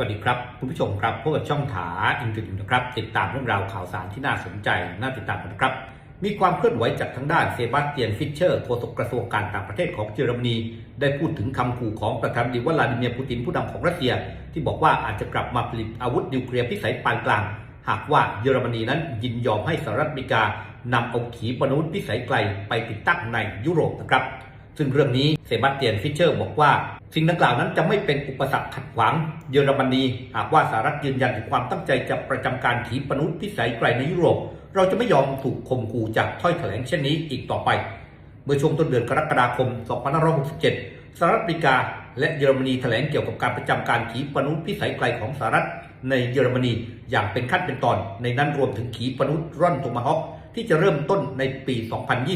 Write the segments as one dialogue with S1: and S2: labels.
S1: สวัสดีครับคุณผู้ชมครับพบกับช่องถาอินเทอร์เน็ตนะครับ ติดตามเรื่องราวข่าวสารที่น่าสนใจน่าติดตามกันครับ มีความเคลื่อนไหวจากทางด้านเซบาสเตียนฟิชเชอร์โฆษกกระทรวงการต่างประเทศของเยอรมนี ได้พูดถึงคำขู่ของประธานาธิบดีวลาดิเมียร์ปูตินผู้นำของรัสเซีย ที่บอกว่าอาจจะกลับมาผลิตอาวุธนิวเคลียร์พิสัยปานกลาง หากว่าเยอรมนีนั้นยินยอมให้สหรัฐอเมริกานำเอาขีปนาวุธพิสัยไกลไปติดตั้งในยุโรปนะครับ ซึ่งเรื่องนี้เซบาสเตียนฟิชเชอร์บอกว่า สิ่งดังกล่าวนั้นจะไม่เป็นอุปสรรคขัดขวางเยอรมนีหากว่าสหรัฐยืนยันถึงความตั้งใจจะประจำการขีปนาวุธพิสัยไกลในยุโรป เราจะไม่ยอมถูกข่มขู่จากถ้อยแถลงเช่นนี้อีกต่อไป เมื่อช่วงต้นเดือนกรกฎาคม 2567 สหรัฐอเมริกา และเยอรมนีแถลงเกี่ยวกับการประจำการขีปนาวุธพิสัยไกลของสหรัฐในเยอรมนีอย่างเป็นขั้นเป็นตอน ในนั้นรวมถึงขีปนาวุธร่อนโทมาฮอคที่จะเริ่มต้นในปี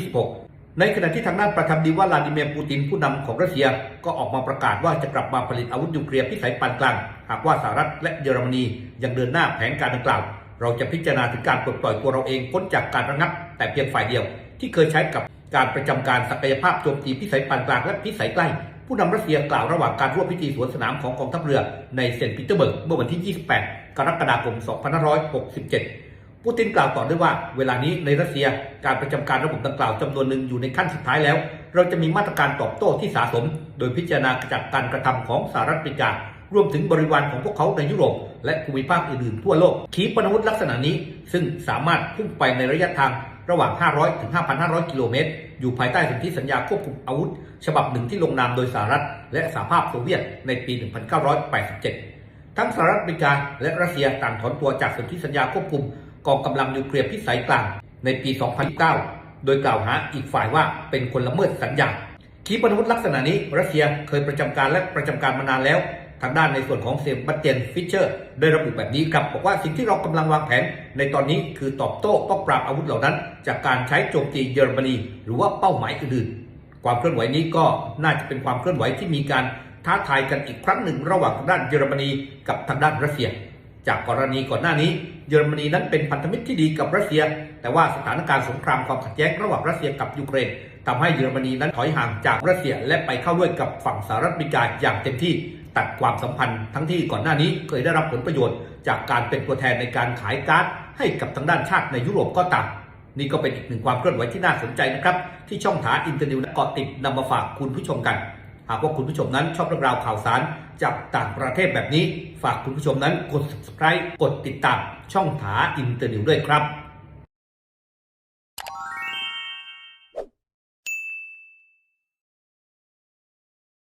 S1: 2026 ในขณะที่ทางด้านประธานาธิบดีว่าลาดิเมียร์ปูตินผู้นำของรัสเซีย ก็ออกมาประกาศว่าจะกลับมาผลิตอาวุธนิวเคลียร์พิสัยปานกลาง หากว่าสหรัฐและเยอรมนียังเดินหน้าแผนการดังกล่าว เราจะพิจารณาถึงการปลดปล่อยตัวเราเองพ้นจากการระงับ แต่เพียงฝ่ายเดียว ที่เคยใช้กับการประจำการศักยภาพโจมตีพิสัยปานกลางและพิสัยใกล้ ผู้นำรัสเซียกล่าวระหว่างการร่วมพิธีสวนสนามของกองทัพเรือในเซนต์ปีเตอร์เบิร์กเมื่อวันที่ 28 กรกฎาคม 2567 ปูตินกล่าวต่อด้วยว่า เวลานี้ในรัสเซียการประจำการระบบดังกล่าวจำนวนหนึ่งอยู่ในขั้นสุดท้ายแล้ว เราจะมีมาตรการตอบโต้ที่สะสม โดยพิจารณาจากการกระทำของสหรัฐอเมริการวมถึงบริวารของพวกเขาในยุโรป และภูมิภาคอื่นๆทั่วโลก ขีปนาวุธลักษณะนี้ ซึ่งสามารถพุ่งไปในระยะทางระหว่าง 500 ถึง 5,500 กิโลเมตร อยู่ภายใต้สนธิสัญญาควบคุมอาวุธ ฉบับหนึ่งที่ลงนามโดยสหรัฐ และสหภาพโซเวียตในปี 1987 ทั้งสหรัฐอเมริกาและรัสเซียต่างถอนตัวจากสนธิสัญญาควบคุม กองกำลังนิวเคลียร์พิสัยกลางในปี 2009โดยกล่าวหาอีกฝ่ายว่าเป็นคนละเมิดสัญญาขีปนาวุธลักษณะนี้รัสเซียเคยประจำการและประจำการมานานแล้ว ทางด้านในส่วนของเซบาสเตียนฟิชเชอร์ได้ระบุแบบนี้ครับบอกว่าสิ่งที่เรากำลังวางแผน ในตอนนี้คือตอบโต้ป้องปราบอาวุธเหล่านั้น จากการใช้โจมตีเยอรมนี หรือว่าเป้าหมายอื่นๆ ความเคลื่อนไหวนี้ก็น่าจะเป็นความเคลื่อนไหวที่มีการท้าทายกันอีกครั้งหนึ่งระหว่างทางด้านเยอรมนีกับทางด้านรัสเซีย จากกรณีก่อนหน้านี้ เยอรมนีนั้นเป็นพันธมิตรที่ดีกับรัสเซีย แต่ว่าสถานการณ์สงครามความขัดแย้งระหว่างรัสเซียกับยูเครนทำให้เยอรมนีนั้นถอยห่างจากรัสเซียและไปเข้าด้วยกับฝั่งสหรัฐอเมริกาอย่างเต็มที่ตัดความสัมพันธ์ทั้งที่ก่อนหน้านี้เคยได้รับผลประโยชน์ จากการเป็นตัวแทนในการขายก๊าซให้กับทางด้านชาติในยุโรปก็ตามนี่ก็เป็นอีกหนึ่งความเคลื่อนไหวที่น่าสนใจนะครับ ที่ช่องถาอินเตอร์นิวเกาะติดนำมาฝากคุณผู้ชมกัน หากว่าคุณผู้ชมนั้นชอบเรื่องราวข่าวสารจากต่างประเทศแบบนี้ ฝากคุณผู้ชมนั้นกด subscribe กดติดตามช่องถาอินเตอร์นิวด้วยครับ